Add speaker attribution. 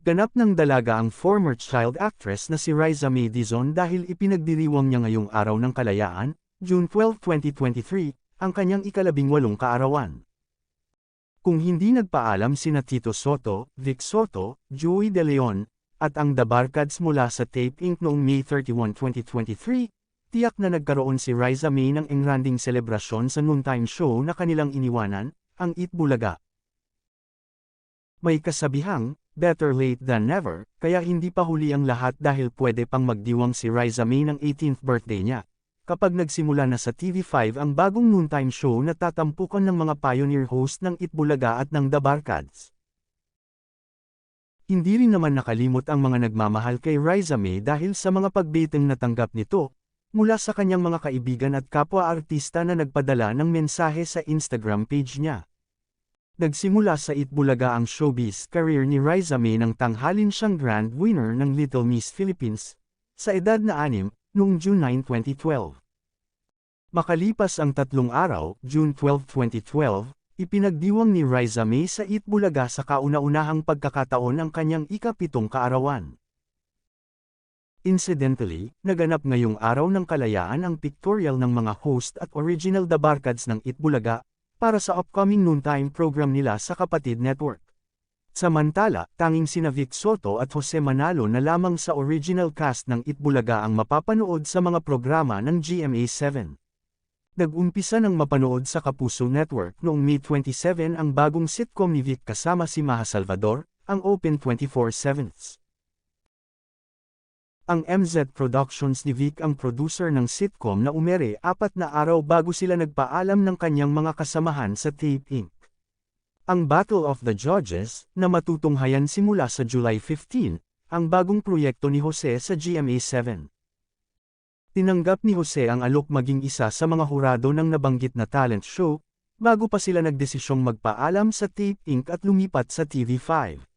Speaker 1: Ganap ng dalaga ang former child actress na si Riza May Dizon dahil ipinagdiriwang niya ngayong araw ng kalayaan, June 12, 2023, ang kanyang ikalabing walong kaarawan. Kung hindi nagpaalam sina Tito Soto, Vic Soto, Joey De Leon, at ang The Barkads mula sa Tape Inc. noong May 31, 2023, tiyak na nagkaroon si Riza May ng engranding selebrasyon sa noontime show na kanilang iniwanan, ang Eat Bulaga. May kasabihang, better late than never, kaya hindi pa huli ang lahat dahil pwede pang magdiwang si Riza May ng 18th birthday niya. Kapag nagsimula na sa TV5 ang bagong noontime show na tatampukan ng mga pioneer host ng Itbulaga at ng The Barkads. Hindi rin naman nakalimot ang mga nagmamahal kay Riza May dahil sa mga pagbiting natanggap nito, mula sa kanyang mga kaibigan at kapwa-artista na nagpadala ng mensahe sa Instagram page niya. Nagsimula sa Itbulaga ang showbiz career ni Riza May nang tanghalin siyang grand winner ng Little Miss Philippines, sa edad na anim, noong June 9, 2012. Makalipas ang tatlong araw, June 12, 2012, ipinagdiwang ni Riza May sa Itbulaga sa kauna-unahang pagkakataon ang kanyang ikapitong kaarawan. Incidentally, naganap ngayong araw ng kalayaan ang pictorial ng mga host at original dabarkads ng Itbulaga, para sa upcoming noontime program nila sa Kapatid Network. Samantala, tanging sina Vic Soto at Jose Manalo na lamang sa original cast ng Itbulaga ang mapapanood sa mga programa ng GMA7. Nag-umpisa ng mapanood sa Kapuso Network noong May 27 ang bagong sitcom ni Vic kasama si Maha Salvador, ang Open 24-7. Ang MZ Productions ni Vic ang producer ng sitcom na umere apat na araw bago sila nagpaalam ng kanyang mga kasamahan sa Tape Inc. Ang Battle of the Judges, na matutunghayan simula sa July 15, ang bagong proyekto ni Jose sa GMA7. Tinanggap ni Jose ang alok maging isa sa mga hurado ng nabanggit na talent show, bago pa sila nagdesisyong magpaalam sa Tape Inc. at lumipat sa TV5.